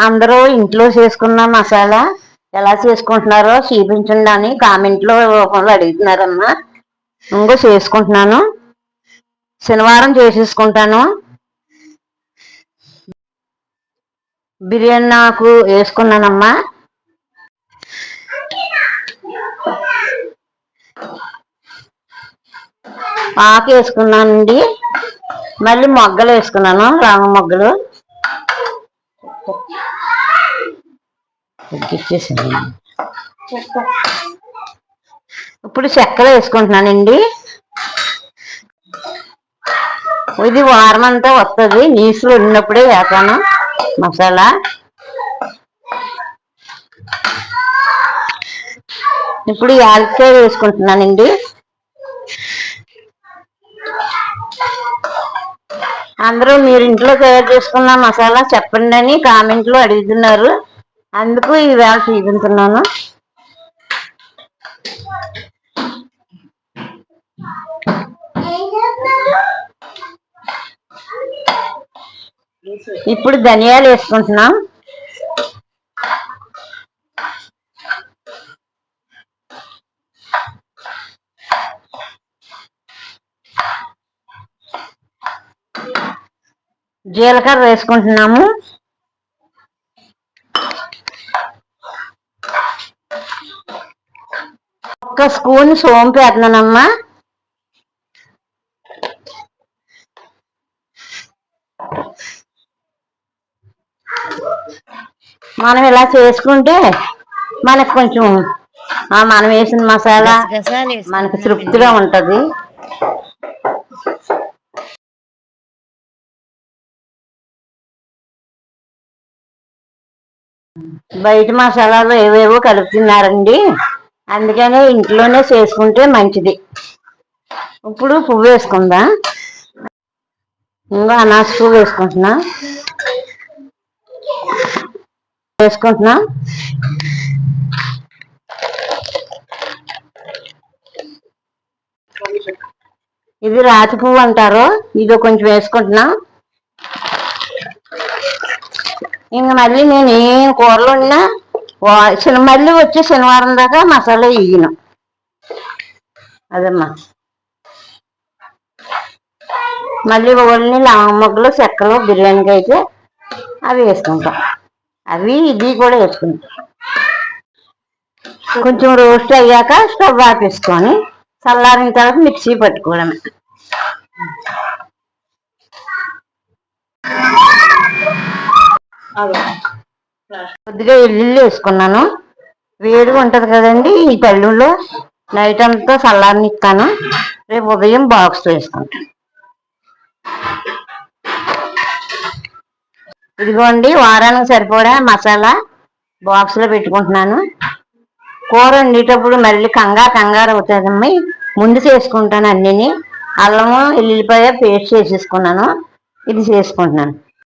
అందరూ ఇంట్లో చేసుకున్న మసాలా ఎలా చేసుకుంటున్నారో చూపించండి అని కామెంట్లో రూపంలో అడుగుతున్నారమ్మా ఇంకో చేసుకుంటున్నాను. శనివారం చేసేసుకుంటాను. బిర్యానీ నాకు వేసుకున్నానమ్మా. ఆకు వేసుకున్నానండి మళ్ళీ మొగ్గలు వేసుకున్నాను రామ మొగ్గలు. ఇప్పుడు చెక్కలు వేసుకుంటున్నానండి. ఇది వారం అంతా వస్తుంది నీసులు ఉన్నప్పుడే వేసాను మసాలా. ఇప్పుడు యాలక్కాయ వేసుకుంటున్నానండి. అందరూ మీరు ఇంట్లో తయారు చేసుకున్న మసాలా చెప్పండి అని కామెంట్లో అడుగుతున్నారు. అందుకు ఈవేళ చూపించున్నాను ఇప్పుడు ధనియాలు వేసుకుంటున్నాం. జీలకర్ర వేసుకుంటున్నాము. ఒక్క స్పూన్ సోంపు వేస్తున్నానమ్మా. మనం ఇలా చేసుకుంటే మనకు కొంచెం మనం వేసిన మసాలా మనకు. తృప్తిగా ఉంటది. బయట మసాలాలు ఏవేవో కలుపుతున్నారండి. అందుకనే ఇంట్లోనే చేసుకుంటే మంచిది. ఇప్పుడు పువ్వు వేసుకుందా? ఇంకా అనాస పువ్వు వేసుకుంటున్నా. వేసుకుంటున్నా. ఇది రాతి పువ్వు అంటారు. ఇది కొంచెం వేసుకుంటున్నా. ఇంక మళ్ళీ నేను ఏం కూరలు ఉన్నా శని మళ్ళీ వచ్చే శనివారం దాకా మసాలా వేయను. అదమ్మా. మళ్ళీ ఓన్లీ లవంగ మొగ్గలు చెక్కలు బిర్యానీకి అయితే అవి వేసుకుంటాం. అవి ఇది కూడా వేసుకుంటాం. కొంచెం రోస్ట్ అయ్యాక స్టవ్ ఆపేసుకొని చల్లారిన తర్వాత మిక్సీ పట్టుకోవడమే. కొద్దిగా ఎల్లుల్లి వేసుకున్నాను. వేడిగా ఉంటది కదండి ఈ పళ్ళులో నైట్ అంతా చల్లారనిస్తాను రేపు ఉదయం బాక్స్ వేసుకుంటాను. ఇదిగోండి వారానికి సరిపడా మసాలా బాక్స్లో పెట్టుకుంటున్నాను. కూర వండేటప్పుడు మళ్ళీ కంగారు కంగారు అవుతుందమ్మ. ముందు చేసుకుంటాను అన్నిని. అల్లము ఎల్లుల్లిపాయ పేస్ట్ చేసేసుకున్నాను. ఇది చేసుకుంటున్నాను.